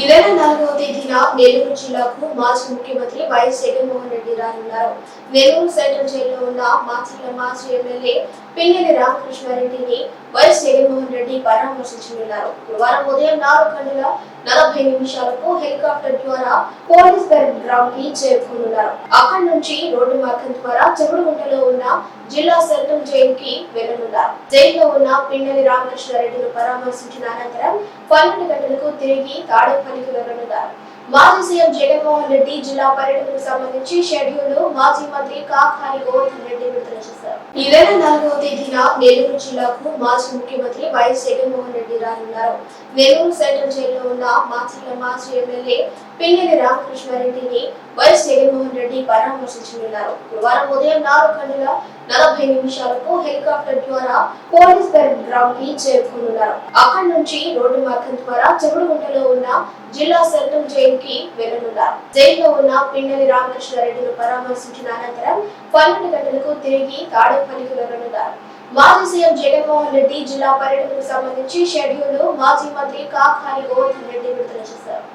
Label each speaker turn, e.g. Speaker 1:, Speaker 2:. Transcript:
Speaker 1: ఈ నెల నాలుగవ తేదీన నెల్లూరు జిల్లాకు మాజీ ముఖ్యమంత్రి వైఎస్ జగన్మోహన్ రెడ్డి రానున్నారు. నెల్లూరు సెంట్రల్ జైల్లో ఉన్న మాచర్ల మాజీ ఎమ్మెల్యే పిన్నెల్లి రామకృష్ణారెడ్డిని వైఎస్ జగన్మోహన్ రెడ్డి పరామర్శించనున్నారు. గురువారం ఉదయం నాలుగు గంటల నలభై నిమిషాలకు హెలికాప్టర్ ద్వారా పోలీస్ గ్రౌండ్కి చేరుకున్నారు అక్కడి నుంచి రోడ్డు మార్గం ద్వారా చెరువుగుంటలో ఉన్న జిల్లా సెంట్రల్ జైలు కి వెళ్ళనున్నారు. జైల్లో ఉన్న పిండలి రామకృష్ణారెడ్డిని పరామర్శించిన అనంతరం పన్నెండు గంటలకు తిరిగి తాడేపల్లికి వెళ్ళనున్నారు. మాజీ సీఎం జగన్మోహన్ రెడ్డి జిల్లా పర్యటనకు సంబంధించి షెడ్యూల్ మాజీ మంత్రి కాకాని గోవర్ధన్ రెడ్డి విడుదల చేశారు. ఈ నెల నాలుగవ తేదీన నెల్లూరు జిల్లాకు మాజీ ముఖ్యమంత్రి వైఎస్ జగన్మోహన్ రెడ్డి రానున్నారు. నెల్లూరు సెంట్రల్ జైల్లో ఉన్న మాచర్ల మాజీ ఎమ్మెల్యే పిన్నెల్లి రామకృష్ణారెడ్డిని వైఎస్ జగన్మోహన్ రెడ్డి పరామర్శించనున్నారు గురువారం ఉదయం నాలుగు గంటల నలభై నిమిషాలకు హెలికాప్టర్ ద్వారా పోలీస్ గ్రౌండ్కి చేరుకున్నారు అక్కడి నుంచి రోడ్డు మార్గం ద్వారా చెరువుగుంటలో ఉన్న జిల్లా సెంట్రల్ జైలు కి వెళ్ళనున్నారు. జైల్లో ఉన్న పిన్నెల్లి రామకృష్ణారెడ్డిని పరామర్శించిన అనంతరం పన్నెండు గంటలకు తిరిగి తాడేపల్లికి వెళ్ళనున్నారు. మాజీ సీఎం జగన్మోహన్ రెడ్డి జిల్లా పర్యటనకు సంబంధించి షెడ్యూల్ మాజీ మంత్రి కాకాని గోవర్ధన్ రెడ్డి విడుదల చేశారు.